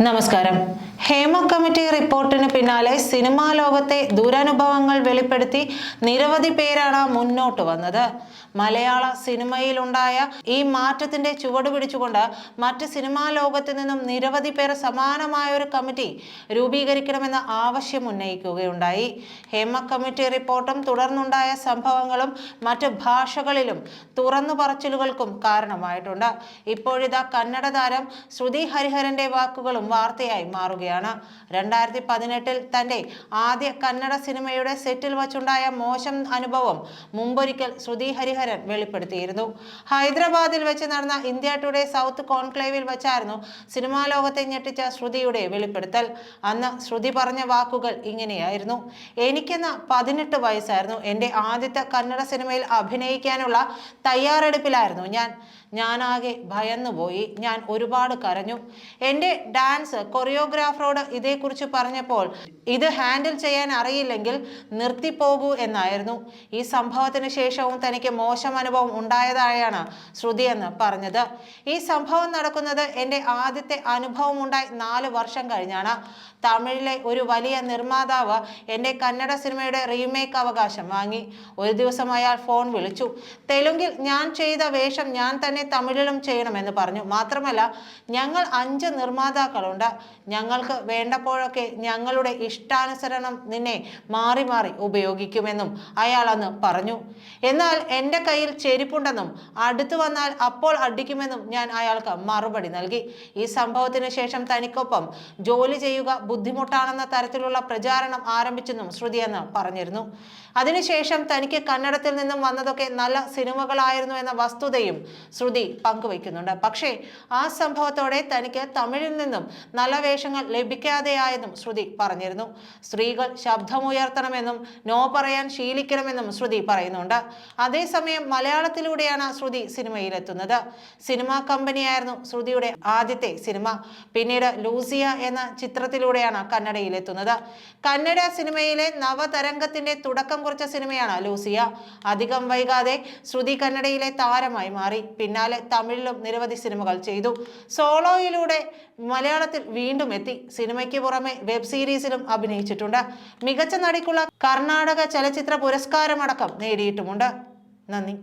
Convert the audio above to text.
നമസ്കാരം. ഹേമ കമ്മിറ്റി റിപ്പോർട്ടിന് പിന്നാലെ സിനിമാ ലോകത്തെ ദുരനുഭവങ്ങൾ വെളിപ്പെടുത്തി നിരവധി പേരാണ് മുന്നോട്ട് വന്നത്. മലയാള സിനിമയിലുണ്ടായ ഈ മാറ്റത്തിന്റെ ചുവട് പിടിച്ചുകൊണ്ട് മറ്റ് സിനിമാ ലോകത്ത് നിന്നും നിരവധി പേർ സമാനമായ ഒരു കമ്മിറ്റി രൂപീകരിക്കണമെന്ന ആവശ്യം ഉന്നയിക്കുകയുണ്ടായി. ഹേമ കമ്മിറ്റി റിപ്പോർട്ടും തുടർന്നുണ്ടായ സംഭവങ്ങളും മറ്റ് ഭാഷകളിലും തുറന്നു പറച്ചിലുകൾക്കും കാരണമായിട്ടുണ്ട്. ഇപ്പോഴിതാ കന്നഡ താരം ശ്രുതി ഹരിഹരന്റെ വാക്കുകളും വാർത്തയായി മാറുകയാണ്. രണ്ടായിരത്തി പതിനെട്ടിൽ തന്റെ ആദ്യ കന്നഡ സിനിമയുടെ സെറ്റിൽ വച്ചുണ്ടായ മോശം അനുഭവം മുമ്പൊരിക്കൽ ശ്രുതി ഹരിഹരൻ വെളിപ്പെടുത്തിയിരുന്നു. ഹൈദരാബാദിൽ വെച്ച് നടന്ന ഇന്ത്യ ടുഡേ സൗത്ത് കോൺക്ലേവിൽ വെച്ചായിരുന്നു സിനിമാ ലോകത്തെ ഞെട്ടിച്ച ശ്രുതിയുടെ വെളിപ്പെടുത്തൽ. അന്ന് ശ്രുതി പറഞ്ഞ വാക്കുകൾ ഇങ്ങനെയായിരുന്നു. എനിക്കെന്ന പതിനെട്ട് വയസ്സായിരുന്നു. എന്റെ ആദ്യത്തെ കന്നഡ സിനിമയിൽ അഭിനയിക്കാനുള്ള തയ്യാറെടുപ്പിലായിരുന്നു ഞാൻ. ഞാനാകെ ഭയന്നുപോയി. ഞാൻ ഒരുപാട് കരഞ്ഞു. എന്റെ ഡാൻസ് കൊറിയോഗ്രാഫറോട് ഇതേക്കുറിച്ച് പറഞ്ഞപ്പോൾ ഇത് ഹാൻഡിൽ ചെയ്യാൻ അറിയില്ലെങ്കിൽ നിർത്തിപ്പോകൂ എന്നായിരുന്നു. ഈ സംഭവത്തിന് ശേഷവും തനിക്ക് മോശം അനുഭവം ഉണ്ടായതായാണ് ശ്രുതി എന്ന് പറഞ്ഞത്. ഈ സംഭവം നടക്കുന്നത് എന്റെ ആദ്യത്തെ അനുഭവം ഉണ്ടായി നാല് വർഷം കഴിഞ്ഞാണ്. തമിഴിലെ ഒരു വലിയ നിർമ്മാതാവ് എന്റെ കന്നഡ സിനിമയുടെ റീമേക്ക് അവകാശം വാങ്ങി. ഒരു ദിവസം അയാൾ ഫോൺ വിളിച്ചു. തെലുങ്കിൽ ഞാൻ ചെയ്ത വേഷം ഞാൻ തന്നെ തമിഴിലും ചെയ്യണമെന്ന് പറഞ്ഞു. മാത്രമല്ല ഞങ്ങൾ അഞ്ച് നിർമ്മാതാക്കളുണ്ട്. ഞങ്ങൾക്ക് വേണ്ടപ്പോഴൊക്കെ ഞങ്ങളുടെ ഇഷ്ടാനുസരണം നിന്നെ മാറി മാറി ഉപയോഗിക്കുമെന്നും അയാൾ അന്ന് പറഞ്ഞു. എന്നാൽ എന്റെ കയ്യിൽ ചെരുപ്പുണ്ടെന്നും അടുത്തു വന്നാൽ അപ്പോൾ അടിക്കുമെന്നും ഞാൻ അയാൾക്ക് മറുപടി നൽകി. ഈ സംഭവത്തിന് ശേഷം തനിക്കൊപ്പം ജോലി ചെയ്യുക ബുദ്ധിമുട്ടാണെന്ന തരത്തിലുള്ള പ്രചാരണം ആരംഭിച്ചെന്നും ശ്രുതി എന്ന് പറഞ്ഞിരുന്നു. അതിനുശേഷം തനിക്ക് കന്നഡത്തിൽ നിന്നും വന്നതൊക്കെ നല്ല സിനിമകളായിരുന്നു എന്ന വസ്തുതയും ശ്രുതി പങ്കുവയ്ക്കുന്നുണ്ട്. പക്ഷേ ആ സംഭവത്തോടെ തനിക്ക് തമിഴിൽ നിന്നും നല്ല വേഷങ്ങൾ ലഭിക്കാതെയായെന്നും ശ്രുതി പറഞ്ഞിരുന്നു. സ്ത്രീകൾ ശബ്ദമുയർത്തണമെന്നും നോ പറയാൻ ശീലിക്കണമെന്നും ശ്രുതി പറയുന്നുണ്ട്. അതേസമയം മലയാളത്തിലൂടെയാണ് ശ്രുതി സിനിമയിലെത്തുന്നത്. സിനിമാ കമ്പനിയായിരുന്നു ശ്രുതിയുടെ ആദ്യത്തെ സിനിമ. പിന്നീട് ലൂസിയ എന്ന ചിത്രത്തിലൂടെയാണ് കന്നഡയിലെത്തുന്നത്. കന്നഡ സിനിമയിലെ നവതരംഗത്തിന്റെ തുടക്കം കുറിച്ച സിനിമയാണ് ലൂസിയ. അധികം വൈകാതെ ശ്രുതി കന്നഡയിലെ താരമായി മാറി. പിന്നാലെ തമിഴിലും നിരവധി സിനിമകൾ ചെയ്തു. സോളോയിലൂടെ മലയാളത്തിൽ വീണ്ടും എത്തി. സിനിമയ്ക്ക് പുറമെ വെബ് സീരീസിലും അഭിനയിച്ചിട്ടുണ്ട്. മികച്ച നടിക്കുള്ള കർണാടക ചലച്ചിത്ര പുരസ്കാരമടക്കം നേടിയിട്ടുമുണ്ട്. നന്ദി.